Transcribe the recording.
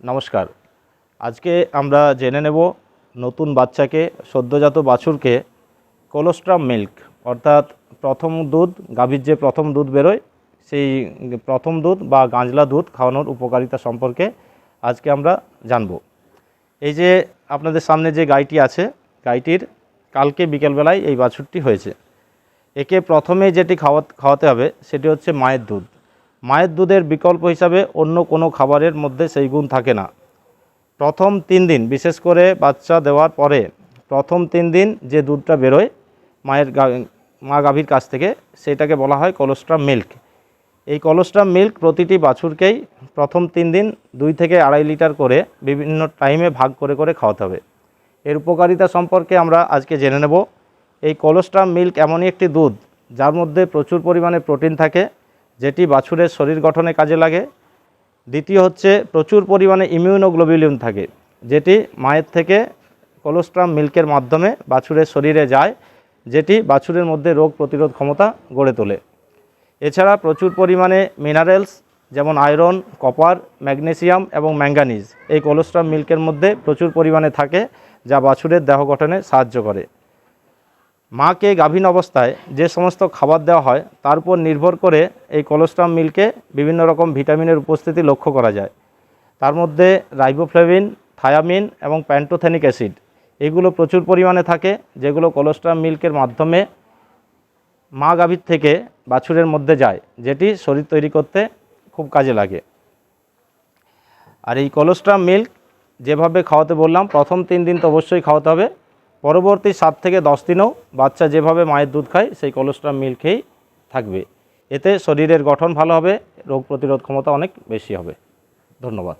নমস্কার। আজকে আমরা জেনে নেব নতুন বাচ্চাকে সদ্যজাত বাছুরকে কোলোস্ট্রাম মিল্ক, অর্থাৎ প্রথম দুধ, গাভীর যে প্রথম দুধ বেরোয়, সেই প্রথম দুধ বা গাঁজলা দুধ খাওয়ানোর উপকারিতা সম্পর্কে আজকে আমরা জানব। এই যে আপনাদের সামনে যে গাইটি আছে, গাইটির কালকে বিকেলবেলায় এই বাছুরটি হয়েছে। একে প্রথমে যেটি খাওয়া খাওয়াতে হবে, সেটি হচ্ছে মায়ের দুধ। মায়ের দুধের বিকল্প হিসাবে অন্য কোনো খাবারের মধ্যে সেই গুণ থাকে না। প্রথম তিন দিন, বিশেষ করে বাচ্চা দেওয়ার পরে প্রথম তিন দিন যে দুধটা বেরোয় মায়ের মা গাভীর কাছ থেকে, সেটাকে বলা হয় কোলোস্ট্রাম মিল্ক। এই কোলোস্ট্রাম মিল্ক প্রতিটি বাছুরকেই প্রথম তিন দিন দুই থেকে আড়াই লিটার করে বিভিন্ন টাইমে ভাগ করে করে খাওয়াতে হবে। এর উপকারিতা সম্পর্কে আমরা আজকে জেনে নেব। এই কোলোস্ট্রাম মিল্ক এমনই একটি দুধ, যার মধ্যে প্রচুর পরিমাণে প্রোটিন থাকে যেটি বাছুরের শরীর গঠনে কাজে লাগে। দ্বিতীয় হচ্ছে প্রচুর পরিমাণে ইমিউনোগ্লোবিলিন থাকে, যেটি মায়ের থেকে কোলোস্ট্রাম মিল্কের মাধ্যমে বাছুরের শরীরে যায়, যেটি বাছুরের মধ্যে রোগ প্রতিরোধ ক্ষমতা গড়ে তোলে। এছাড়া প্রচুর পরিমাণে মিনারেলস যেমন আয়রন কপার ম্যাগনেসিয়াম এবং ম্যাঙ্গানিজ এই কোলোস্ট্রাম মিল্কের মধ্যে প্রচুর পরিমাণে থাকে, যা বাছুরের দেহ গঠনে সাহায্য করে। মাকে গাভীন অবস্থায় যে সমস্ত খাবার দেওয়া হয়, তার উপর নির্ভর করে এই কোলোস্ট্রাম মিল্কে বিভিন্ন রকম ভিটামিনের উপস্থিতি লক্ষ্য করা যায়। তার মধ্যে রাইবোফ্লেভিন, থায়ামিন এবং প্যান্টোথেনিক অ্যাসিড, এগুলো প্রচুর পরিমাণে থাকে, যেগুলো কোলোস্ট্রাম মিল্কের মাধ্যমে মা গাভীর থেকে বাছুরের মধ্যে যায়, যেটি শরীর তৈরি করতে খুব কাজে লাগে। আর এই কোলোস্ট্রাম মিল্ক যেভাবে খাওয়াতে বললাম, প্রথম তিন দিন তো অবশ্যই খাওয়াতে হবে। পরবর্তী সাত থেকে দশ দিনেও বাচ্চা যেভাবে মায়ের দুধ খায়, সেই কোলোস্ট্রাম মিল্ক খেয়েই থাকবে। এতে শরীরের গঠন ভালো হবে, রোগ প্রতিরোধ ক্ষমতা অনেক বেশি হবে। ধন্যবাদ।